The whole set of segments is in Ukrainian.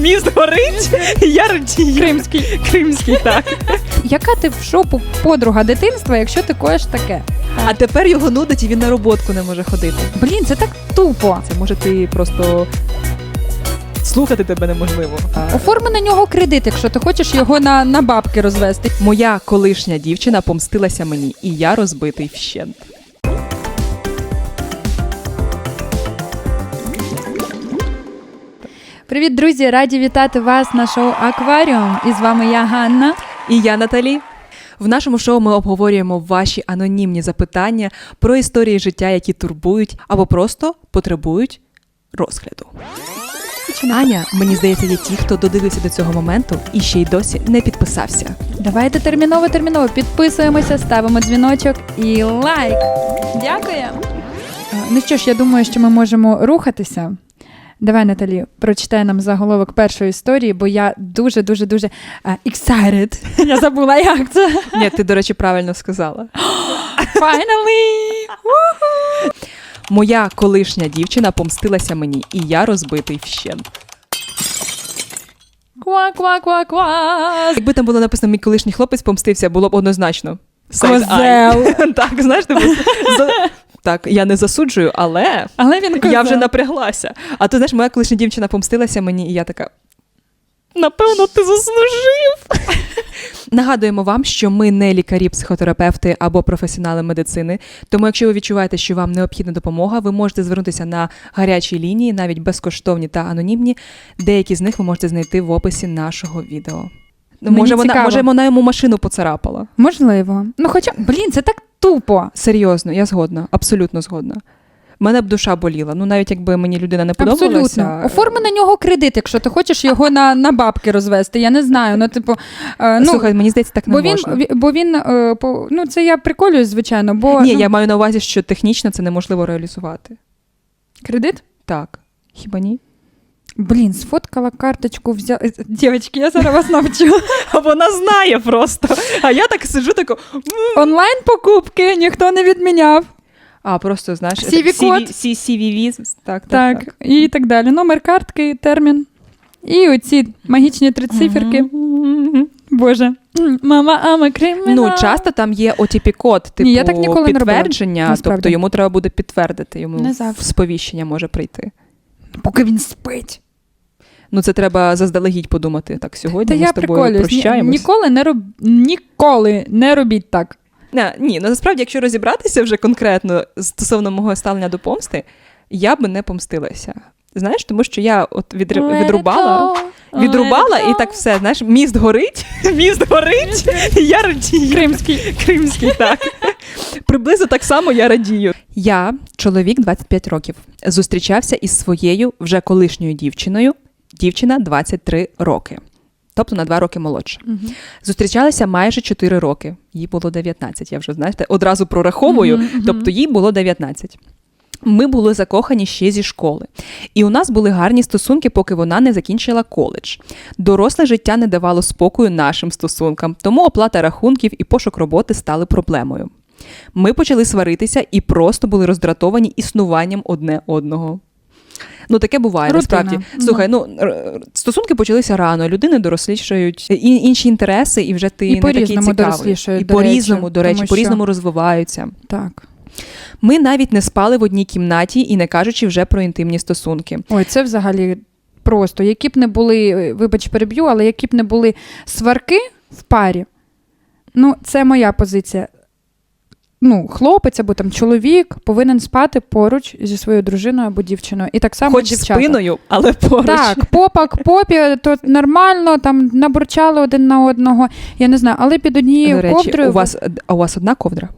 Міст горить, я радію. Кримський. Кримський, так. Яка ти в шопу подруга дитинства, якщо ти коїш таке? А тепер його нудить і він на роботку не може ходити. Блін, це так тупо. Це може ти просто слухати тебе неможливо. А... Оформи на нього кредит, якщо ти хочеш його на, на бабки розвести. Моя колишня дівчина помстилася мені, і я розбитий вщент. Привіт, друзі! Раді вітати вас на шоу Акваріум. І з вами я Ганна. І я Наталі. В нашому шоу ми обговорюємо ваші анонімні запитання про історії життя, які турбують або просто потребують розгляду. Аня, мені здається, є ті, хто додивився до цього моменту і ще й досі не підписався. Давайте терміново терміново підписуємося, ставимо дзвіночок і лайк. Дякую. Ну що ж, я думаю, що ми можемо рухатися. Давай, Наталі, прочитай нам заголовок першої історії, бо я дуже дуже дуже е, excited. Я забула, як це. Ні, ти, до речі, правильно сказала. Finally! Моя колишня дівчина помстилася мені, і я розбитий вщент. Ква-ква-ква-ква. Якби там було написано мій колишній хлопець помстився, було б однозначно. Козел. Так, знаєш, за- так, я не засуджую, але Але він я вже напряглася. А то знаєш, моя колишня дівчина помстилася мені, і я така. Напевно, ти заслужив. Нагадуємо вам, що ми не лікарі, психотерапевти або професіонали медицини. Тому, якщо ви відчуваєте, що вам необхідна допомога, ви можете звернутися на гарячі лінії, навіть безкоштовні та анонімні. Деякі з них ви можете знайти в описі нашого відео. Мені може, вона, цікаво. може, вона йому машину поцарапала. Можливо. Ну, хоча, блін, це так тупо. Серйозно, я згодна, абсолютно згодна. Мене б душа боліла. Ну, навіть якби мені людина не подобалася. Абсолютно. Оформи на нього кредит, якщо ти хочеш його на, на бабки розвести. Я не знаю. Ну, типу, е, ну, Слухай, мені здається, так не бо можна. ві- бо він е, ну, це я приколююсь, звичайно, бо Ні, ну, я маю на увазі, що технічно це неможливо реалізувати. кредит. Так. Хіба ні? Блін, сфоткала карточку, взяла. Дівчатки, я зараз вас навчу. А вона знає просто. А я так сиджу тако. Онлайн покупки ніхто не відміняв. А, просто знаєш, CV-код. CV, CVV. Так, так, Так, так. і так далі. Номер картки, термін. І оці магічні три циферки. Боже. Мама, ама, кримінал. Ну, часто там є OTP-код, типу Ні, я так ніколи підтвердження, насправді. тобто йому треба буде підтвердити, йому Не завжди. сповіщення може прийти. Поки він спить. Ну, це треба заздалегідь подумати. Так, сьогодні Та ми я з тобою прощаємось. Ніколи не роб... ніколи не робіть так. Не, ні, ну насправді, якщо розібратися вже конкретно стосовно мого ставлення до помсти, я би не помстилася. Знаєш, тому що я от відри... відрубала, відрубала і так все, знаєш, міст горить, міст горить, і я радію. Кримський. Кримський, так. Приблизно так само я радію. Я, чоловік 25 років, зустрічався із своєю вже колишньою дівчиною, дівчина 23 роки. Тобто на 2 роки молодша. Зустрічалися майже 4 роки. Їй було 19. Я вже знаєте, одразу прораховую. Мгм. Тобто їй було 19. Ми були закохані ще зі школи, і у нас були гарні стосунки, поки вона не закінчила коледж. Доросле життя не давало спокою нашим стосункам, тому оплата рахунків і пошук роботи стали проблемою. Ми почали сваритися і просто були роздратовані існуванням одне одного. Ну, таке буває, Рутина. насправді. Слухай, ну стосунки почалися рано, людини дорослішають, і інші інтереси, і вже ти І не такий цікавий. дорослішають, І по-різному, до речі, по-різному розвиваються. Так. Ми навіть не спали в одній кімнаті і не кажучи вже про інтимні стосунки. Ой, це взагалі просто. Які б не були, вибач, переб'ю, але які б не були сварки в парі, ну, це моя позиція. Ну, хлопець або там чоловік повинен спати поруч зі своєю дружиною або дівчиною. І так само Хоч дівчата. спиною, але поруч. Так, попа к попі, то нормально, там набурчали один на одного. Я не знаю, але під однією До речі, ковдрою. у вас, а у вас одна ковдра?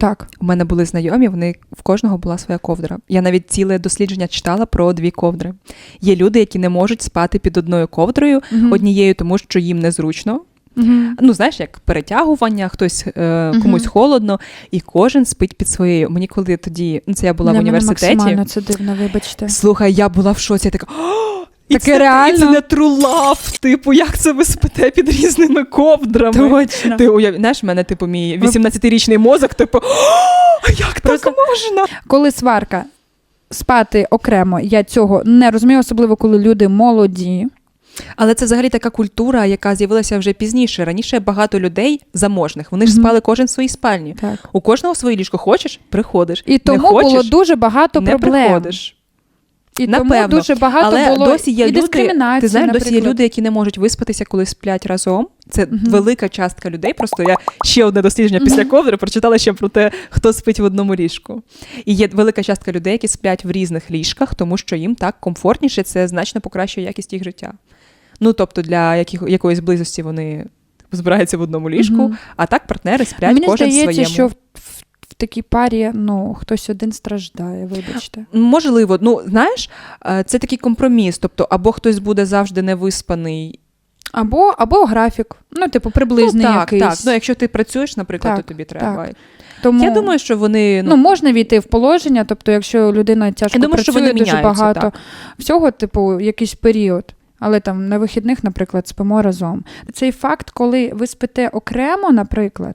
Так. У мене були знайомі, вони в кожного була своя ковдра. Я навіть ціле дослідження читала про дві ковдри. Є люди, які не можуть спати під одною ковдрою, Мгм. однією, тому що їм незручно. Ну, знаєш, як перетягування, хтось е, комусь холодно, і кожен спить під своєю. Мені коли тоді, ну це я була Для в університеті. Максимально це дивно, вибачте. Слухай, я була в шоці, я така. І Таке це, реально?» І це не трулав. Типу, як це ви спите під різними ковдрами? Точно. Ти уяв... знаєш, в мене, типу, мій 18-річний мозок, типу, «О, як Просто- так можна? Коли сварка спати окремо, я цього не розумію, особливо коли люди молоді. Але це взагалі така культура, яка з'явилася вже пізніше. Раніше багато людей заможних. Вони ж Мгм. спали кожен в своїй спальні. Так. У кожного своє ліжко. Хочеш, приходиш. І Не тому хочеш, було дуже багато не проблем. приходиш. І Напевно. тому дуже багато Але було досі є і люди, дискримінації, ти знаєш, досі є наприклад. люди, які не можуть виспатися, коли сплять разом. Це Мгм. велика частка людей. Просто я ще одне дослідження після ковдри прочитала ще про те, хто спить в одному ліжку. І є велика частка людей, які сплять в різних ліжках, тому що їм так комфортніше, це значно покращує якість їх життя. Ну тобто для яких, якоїсь близості вони збираються в одному ліжку, Мгм. а так партнери сплять Мені кожен здається, своєму. що в, в, в такій парі ну, хтось один страждає, вибачте. Можливо, ну знаєш, е, це такий компроміс. Тобто, або хтось буде завжди невиспаний. Або, або графік. Ну, типу, приблизний ну, так, якийсь. так. Ну, якщо ти працюєш, наприклад, Так, то тобі треба. Тому, Я думаю, що вони ну, ну, можна війти в положення, тобто, якщо людина тяжко Я думаю, що вони дуже міняються, багато так. всього, типу, якийсь період. Але там на вихідних, наприклад, спимо разом. Цей факт, коли ви спите окремо, наприклад,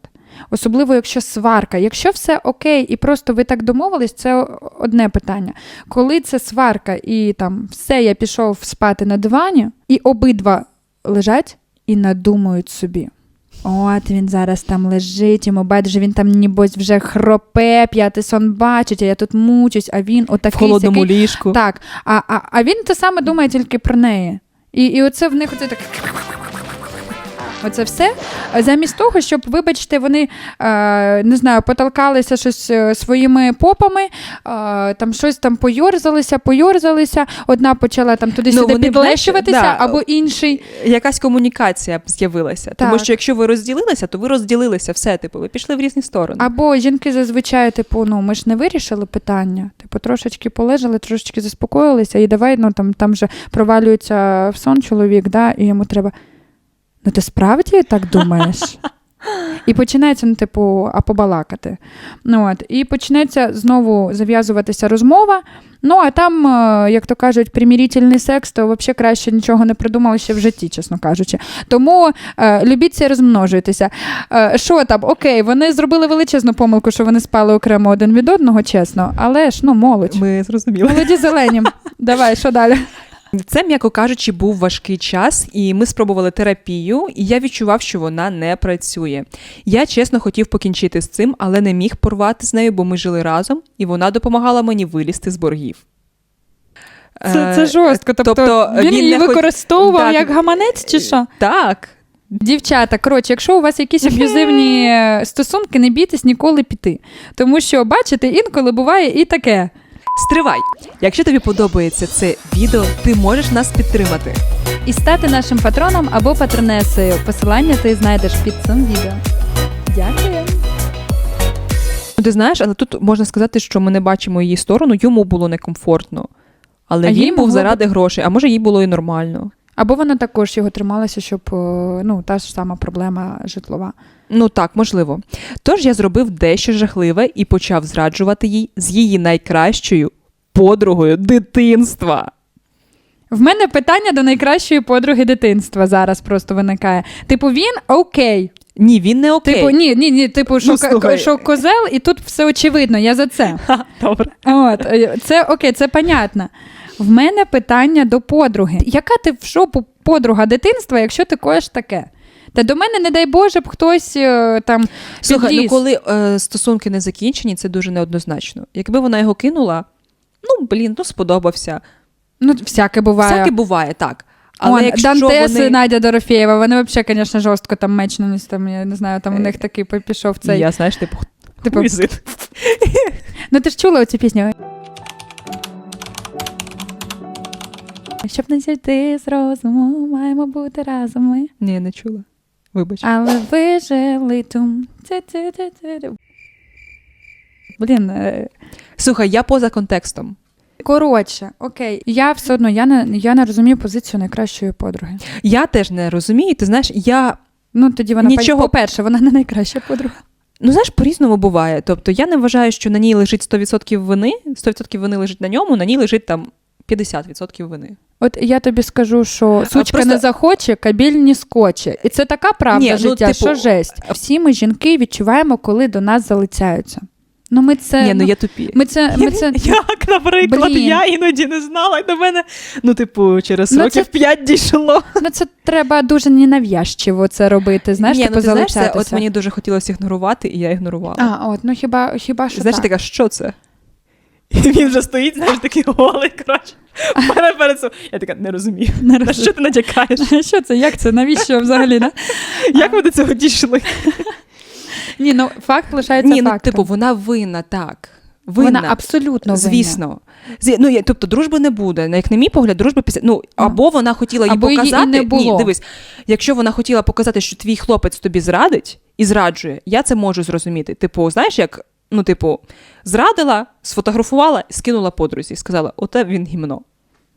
особливо якщо сварка, якщо все окей, і просто ви так домовились, це одне питання. Коли це сварка, і там все, я пішов спати на дивані, і обидва лежать і надумують собі. От він зараз там лежить, йому байдуже, він там нібось вже хропе, п'ятий сон бачить, а я тут мучусь, а він отакий. в холодному сякий. ліжку. Так, а, а, а він те саме думає тільки про неї. І, і оце в них оце так. Оце все. Замість того, щоб, вибачте, вони е, не знаю, потолкалися щось е, своїми попами, е, там щось там пойорзалися, пойорзалися. Одна почала там туди-сюди Ну, підлещуватися, да. або інший. Якась комунікація з'явилася. Тому що якщо ви розділилися, то ви розділилися все. Типу, ви пішли в різні сторони. Або жінки зазвичай, типу, ну ми ж не вирішили питання. Типу, трошечки полежали, трошечки заспокоїлися, і давай, ну там, там же провалюється в сон чоловік, да, і йому треба. Ну, ти справді так думаєш? І починається, ну, типу, а побалакати. Ну, от. І почнеться знову зав'язуватися розмова. Ну, а там, е, як то кажуть, примірительний секс, то взагалі краще нічого не придумали ще в житті, чесно кажучи. Тому е, любіться і розмножуйтеся. Е, Що там? Окей, вони зробили величезну помилку, що вони спали окремо один від одного, чесно, але ж ну молодь. Ми зрозуміли. Молоді зелені. Давай, що далі? Це, м'яко кажучи, був важкий час, і ми спробували терапію, і я відчував, що вона не працює. Я чесно хотів покінчити з цим, але не міг порвати з нею, бо ми жили разом, і вона допомагала мені вилізти з боргів. Це, це Е, жорстко. Тобто, тобто він, він її хоч- використовував Так. як гаманець чи що? Так. Дівчата, коротше, якщо у вас якісь аб'юзивні стосунки, не бійтесь ніколи піти. Тому що, бачите, інколи буває і таке. Стривай! Якщо тобі подобається це відео, ти можеш нас підтримати. І стати нашим патроном або патронесою. Посилання ти знайдеш під цим відео. Дякую. Ну, Ти знаєш, але тут можна сказати, що ми не бачимо її сторону, йому було некомфортно. Але А їй він був могло заради грошей, а може їй було і нормально. Або вона також його трималася, щоб е, ну, та ж сама проблема житлова. Ну так, можливо. Тож я зробив дещо жахливе і почав зраджувати їй з її найкращою подругою дитинства. В мене питання до найкращої подруги дитинства зараз просто виникає. Типу, він окей. Ні, він не окей. Типу, ні, ні, ні, типу, що, Ну, що козел, і тут все очевидно, я за це. Ха, Добре. От, е, це окей, це понятно. В мене питання до подруги. Яка ти в шопу подруга дитинства, якщо ти коїш таке? Та до мене, не дай Боже, б хтось е, там Слухай, ну коли е, стосунки не закінчені, це дуже неоднозначно. Якби вона його кинула, ну блін, ну сподобався. Ну, всяке буває. Всяке буває, так. Але Але якщо Дантес вони... і Надя Дорофєєва, вони взагалі, звісно, жорстко там мечнулись, там, я не знаю, там у Е, них такий пішов цей. Я, знаєш, типу, Типу. Ну ти ж чула оцю пісню? Щоб не зійти з розуму, маємо бути разом ми. Ні, не чула. Вибач. Але вижили тум. Блін, е, Слухай, я поза контекстом. коротше, окей. Я все одно я не, я не розумію позицію найкращої подруги. Я теж не розумію. Ти знаєш, я Ну тоді вона Нічого- по-перше, вона не найкраща подруга. ну знаєш, по-різному буває. Тобто я не вважаю, що на ній лежить 100% вини, 100% вини лежить на ньому, на ній лежить там 50% вини. От я тобі скажу, що сучка просто- не захоче, кабіль не скоче. І це така правда Ні, ну, життя, типу- що жесть. Всі ми жінки відчуваємо, коли до нас залицяються. Ну, ми це. Ні, ну є тупі. Ми це, ми це... Як, наприклад, Блін. я іноді не знала, і до мене, ну, типу, через Ну, років це- п'ять дійшло. Ну, це треба дуже ненав'язчиво це робити. Знаєш, Ні, типу, ну, ти знаєш, це, от мені дуже хотілося ігнорувати, і я ігнорувала. А, от, ну хіба, хіба що знаєш, так. така, що це? І він вже стоїть, знаєш, такий голий, коротше. Мене перед цим. Я така, не розумію. Не На що ти натякаєш? Що це? Як це? Навіщо взагалі? Да? Як ми до цього дійшли? Ні, ну факт лишається Ні, ну, фактом. типу, вона винна, так. Винна. Вона абсолютно винна. Звісно. Зі- Ну, я- тобто, дружби не буде. Ну, Як на мій погляд, дружби після. Ну, або вона хотіла їй Або її і показати. не було. Ні, дивись, якщо вона хотіла показати, що твій хлопець тобі зрадить і зраджує, я це можу зрозуміти. Типу, знаєш, як, ну, типу, зрадила, сфотографувала, скинула подрузі, сказала, оте він гімно.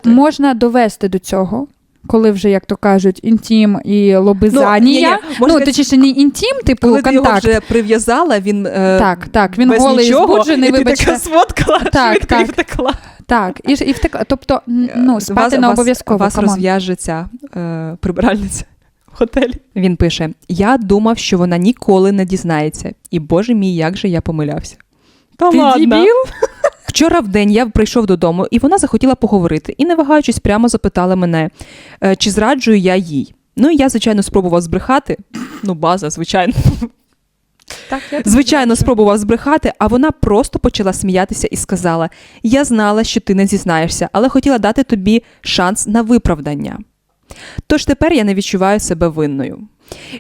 Можна довести до цього. Коли вже, як то кажуть, інтім і Ну, лобизанія. Ну, сказати, точніше, не інтім, типу, Коли ти його вже прив'язала, він е, Так, так, він без голий нічого, збуджений, і ти вибачте. така сфоткала, Так, швидко і втекла. Так, і, і втекла. Тобто, ну, спати Вас- не обов'язково. Вас камон. розв'яже ця е, прибиральниця готелі. Він пише: Я думав, що вона ніколи не дізнається. І боже мій, як же я помилявся. Та Ти дебіл? Вчора в день я прийшов додому, і вона захотіла поговорити. І, не вагаючись, прямо запитала мене, е, чи зраджую я їй. Ну, і я, звичайно, спробував збрехати. Ну, база, звичайно. Так, я Звичайно, спробував збрехати, а вона просто почала сміятися і сказала: Я знала, що ти не зізнаєшся, але хотіла дати тобі шанс на виправдання. Тож тепер я не відчуваю себе винною.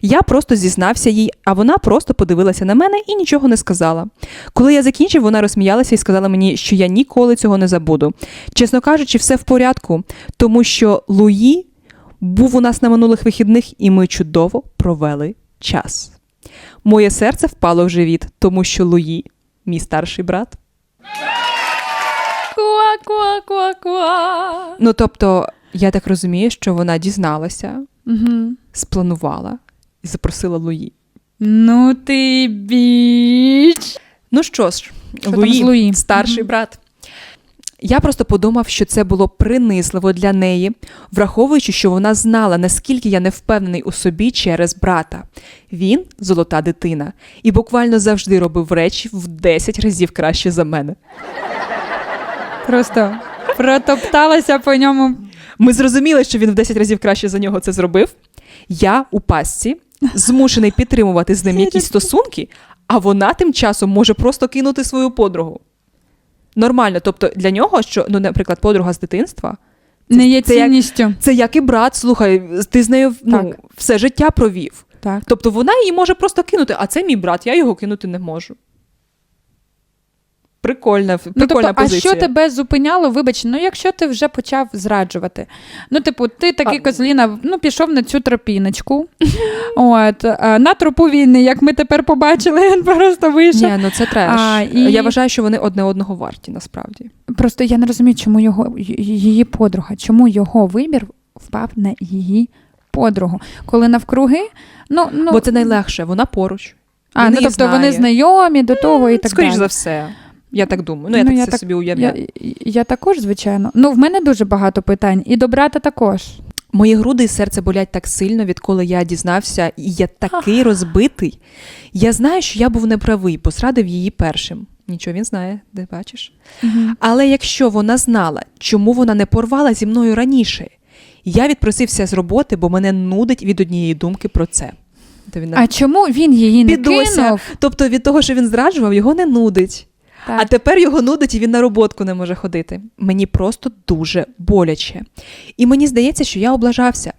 Я просто зізнався їй, а вона просто подивилася на мене і нічого не сказала. Коли я закінчив, вона розсміялася і сказала мені, що я ніколи цього не забуду. Чесно кажучи, все в порядку, тому що Луї був у нас на минулих вихідних, і ми чудово провели час. Моє серце впало в живіт, тому що Луї, мій старший брат. Куа-куа-куа-куа. Ну тобто, я так розумію, що вона дізналася, Угу. спланувала і запросила Луї. Ну ти біч. Ну що ж, Що Луї, Луї? старший Мгм. брат. Я просто подумав, що це було принизливо для неї, враховуючи, що вона знала, наскільки я не впевнений у собі через брата. Він золота дитина, і буквально завжди робив речі в 10 разів краще за мене. Просто протопталася по ньому. Ми зрозуміли, що він в 10 разів краще за нього це зробив. Я у пастці змушений підтримувати з ним якісь стосунки, а вона тим часом може просто кинути свою подругу. Нормально, тобто для нього, що, ну, наприклад, подруга з дитинства, Не є це як- це як і брат, слухай, ти з нею ну, все життя провів. Так. Тобто вона її може просто кинути, а це мій брат, я його кинути не можу. Прикольна, Ну, прикольна тобто, а що тебе зупиняло? Вибач, ну якщо ти вже почав зраджувати. Ну, типу, ти такий А- козліна, ну пішов на цю тропіночку. От, на тропу війни, як ми тепер побачили, він просто вийшов. Ні, ну це треш. А, і- Я вважаю, що вони одне одного варті, насправді. Просто я не розумію, чому його її подруга, чому його вибір впав на її подругу. Коли навкруги, ну, ну Бо це найлегше, вона поруч. а, ну тобто вони знайомі до того і так Скоріш далі. за все. Я так думаю. Ну, я Ну, так я це так- собі уявляю. Я, я також, звичайно. Ну, в мене дуже багато питань, і до брата також. Мої груди і серце болять так сильно, відколи я дізнався, і я такий розбитий. Я знаю, що я був неправий, бо зрадив її першим. Нічого він знає, де бачиш. Але якщо вона знала, чому вона не порвала зі мною раніше, я відпросився з роботи, бо мене нудить від однієї думки про це. То він А чому він її не Підося. кинув? Тобто від того, що він зраджував, його не нудить. Так. А тепер його нудить і він на роботку не може ходити. Мені просто дуже боляче. І мені здається, що я облажався.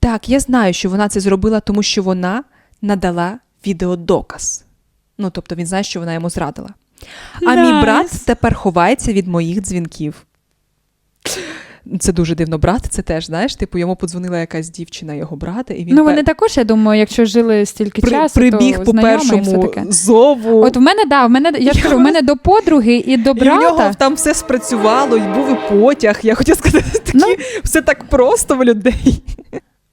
Так, я знаю, що вона це зробила, тому що вона надала відеодоказ. Ну, тобто він знає, що вона йому зрадила. А мій брат тепер ховається від моїх дзвінків. Це дуже дивно. Брат, це теж, знаєш, типу, йому подзвонила якась дівчина його брата, і він ну, вони також, я думаю, якщо жили стільки при- часу, прибіг то по першому зову. От в мене, да, в мене, я ж Я кажу, в мене до подруги і до І в нього там все спрацювало, і був і потяг. Я хотіла сказати, такі, Ну. все так просто в людей.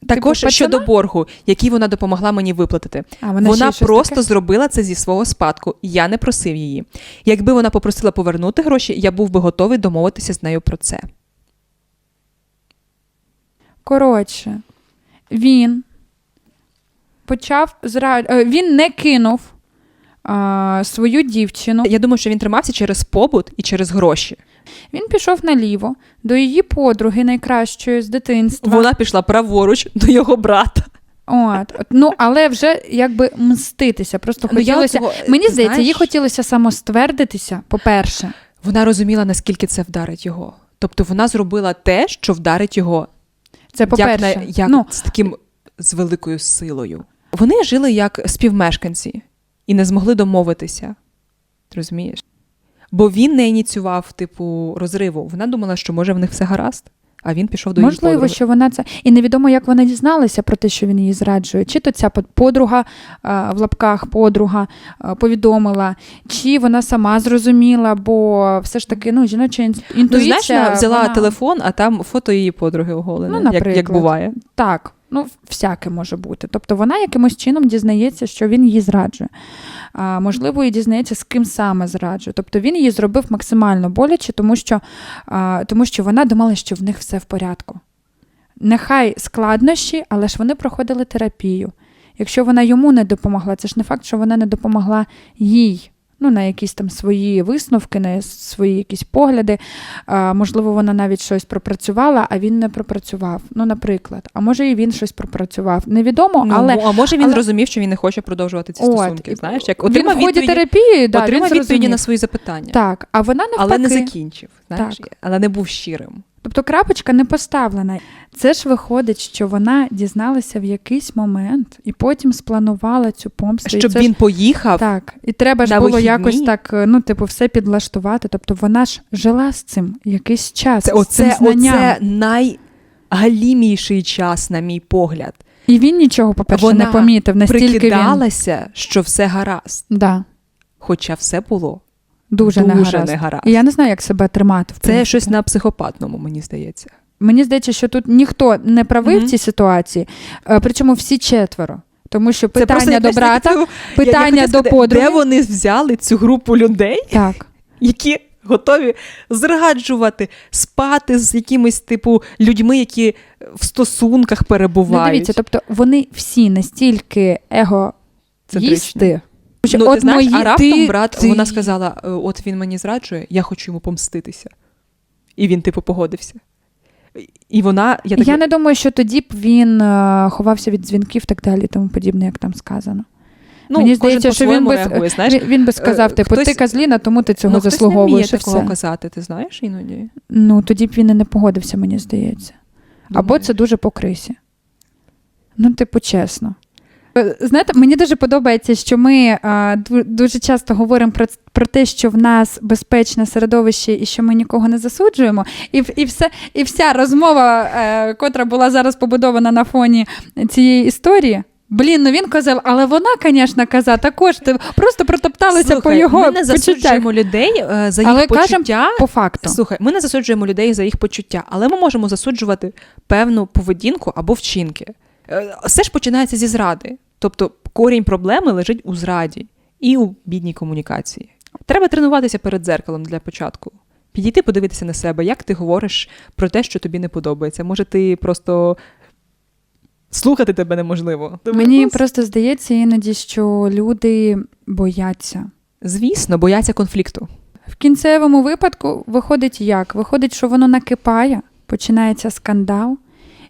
Також пацана? щодо боргу, який вона допомогла мені виплатити. А, Вона, щось просто таке? зробила це зі свого спадку. Я не просив її. Якби вона попросила повернути гроші, я був би готовий домовитися з нею про це. Коротше, він почав зра... е, Він не кинув а, свою дівчину. Я думаю, що він тримався через побут і через гроші. Він пішов наліво до її подруги, найкращої з дитинства. Вона пішла праворуч до його брата. От, ну, але вже якби мститися. Просто Ну, хотілося. от, Мені здається, їй хотілося самоствердитися, по-перше. Вона розуміла, наскільки це вдарить його. Тобто вона зробила те, що вдарить його Це по-перше. як, як ну, з таким з великою силою. Вони жили як співмешканці і не змогли домовитися. Ти Розумієш? Бо він не ініціював, типу, розриву. Вона думала, що може в них все гаразд, а він пішов до її Можливо, подруги. що вона це. І невідомо, як вона дізналася про те, що він її зраджує. Чи то ця подруга в лапках подруга повідомила, чи вона сама зрозуміла, бо все ж таки ну, жіноча інтуїція... Ну, знаєш, вона взяла вона... телефон, а там фото її подруги оголене, Ну, як, як буває. Так, ну всяке може бути. Тобто вона якимось чином дізнається, що він її зраджує. А, можливо, і дізнається, з ким саме зраджує. Тобто він її зробив максимально боляче, тому що, а, тому що вона думала, що в них все в порядку. Нехай складнощі, але ж вони проходили терапію. Якщо вона йому не допомогла, це ж не факт, що вона не допомогла їй. Ну, на якісь там свої висновки, на свої якісь погляди. А, можливо, вона навіть щось пропрацювала, а він не пропрацював. Ну, наприклад. А може, і він щось пропрацював. Невідомо, Ну, але а може він але- зрозумів, що він не хоче продовжувати ці От, стосунки. Знаєш, як він отримав в ході терапії, да, отримав він відповіді на свої запитання, Так, а вона навпаки. але не закінчив. Знаєш, Так. але не був щирим. Тобто крапочка не поставлена. Це ж виходить, що вона дізналася в якийсь момент і потім спланувала цю помсту. І Щоб це він ж... поїхав, Так, і треба ж було вихідні. якось так, ну, типу, все підлаштувати. Тобто вона ж жила з цим якийсь час. це з цим знанням. оце найгаліміший час, на мій погляд. І він нічого, по-перше, Вона не помітив, настільки він що все гаразд, да, хоча все було. Дуже, Дуже негаразд. негаразд. І я не знаю, як себе тримати. В Це принципі. щось на психопатному, мені здається. Мені здається, що тут ніхто не правий Мгм. в цій ситуації, е, причому всі четверо. Тому що питання до брата, така- Я- я питання до подруги. Де вони взяли цю групу людей, Так. які готові зраджувати, спати з якимись типу людьми, які в стосунках Ну, перебувають. дивіться, тобто вони всі настільки его їсти. Ну, от ти знаєш, мої- а раптом ти- брат, ти- вона сказала: «Е, от він мені зраджує, я хочу йому помститися. І він, типу, погодився. І вона, я так Я не думаю, що тоді б він е, ховався від дзвінків, так далі, тому подібне, як там сказано. ну, Мені кожен здається, що він по-своєму би, реагує, знаєш. він, він би сказав, е, типу, ти казліна, тому ти цього ну, хтось заслуговуєш. не і такого все. казати, ти знаєш іноді? Ну, тоді б він і не погодився, мені здається. Або Думаєш? це дуже по крисі. Ну, типу, чесно. Е, Знаєте, мені дуже подобається, що ми а, дуже часто говоримо про, про те, що в нас безпечне середовище і що ми нікого не засуджуємо. І, і, все, і вся розмова, е, котра була зараз побудована на фоні цієї історії. Блін, ну він козел, але вона, звісно, коза, також ти просто протопталася по Слухай, його ми не засуджуємо людей е, за їх Але почуття. По факту. Слухай, ми не засуджуємо людей за їх почуття, але ми можемо засуджувати певну поведінку або вчинки. Е, Все ж починається зі зради. Тобто корінь проблеми лежить у зраді і у бідній комунікації. Треба тренуватися перед дзеркалом для початку. Підійти, подивитися на себе, як ти говориш про те, що тобі не подобається. Може, ти просто слухати тебе неможливо. Мені просто здається іноді, що люди бояться. Звісно, бояться конфлікту. В кінцевому випадку виходить як? Виходить, що воно накипає, починається скандал,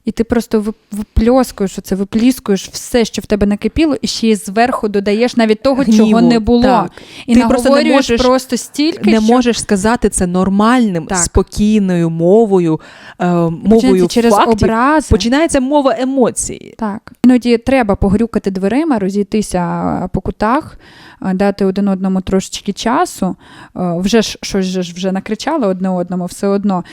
і ти просто випльоскуєш оце, випліскуєш все, що в тебе накипіло, і ще й зверху додаєш навіть того, Гніву, чого не було. так. І Ти просто не можеш- просто стільки, не що можеш сказати це нормальним, Так. спокійною мовою, е, мовою починається через фактів. образи. Починається мова емоцій. Так. Іноді треба погрюкати дверима, розійтися по кутах, дати один одному трошечки часу. Вже ж щось же ж вже накричали одне одному, все одно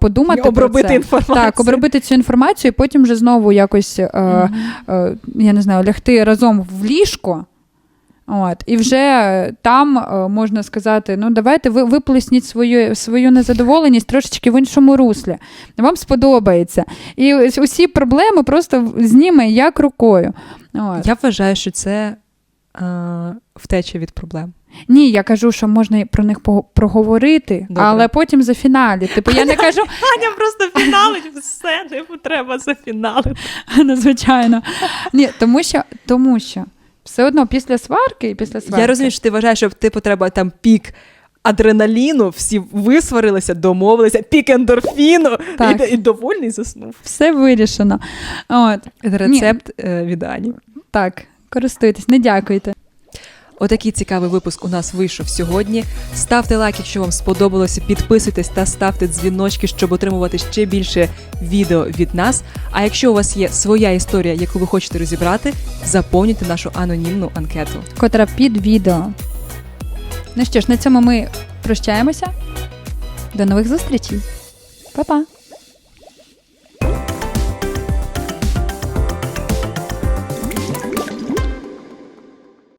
подумати. І обробити про це. інформацію. Так, обробити цю інформацію, і потім вже знову якось, mm-hmm. я не знаю, лягти разом в ліжко. От, і вже там е, можна сказати: ну давайте ви виплесніть свою, свою незадоволеність трошечки в іншому руслі. Вам сподобається. І усі проблеми просто зніме як рукою. От. Я вважаю, що це е, втеча від проблем. Ні, я кажу, що можна про них проговорити, Добре. але потім за фіналі. Типу, я не кажу, Аня просто фіналить все, не треба зафіналити. надзвичайно. Ні, тому що, тому що Все одно після сварки і після сварки. Я розумію, що ти вважаєш, що типу треба там пік. Адреналіну, всі висварилися, домовилися, пік ендорфіну Так. і, і довольний заснув. Все вирішено. От, Рецепт Ні. від Ані. так, користуйтесь, не дякуйте. Отакий цікавий випуск у нас вийшов сьогодні. Ставте лайк, якщо вам сподобалося. Підписуйтесь та ставте дзвіночки, щоб отримувати ще більше відео від нас. А якщо у вас є своя історія, яку ви хочете розібрати, заповнюйте нашу анонімну анкету. котра під відео. Ну що ж, на цьому ми прощаємося. До нових зустрічей. Па-па!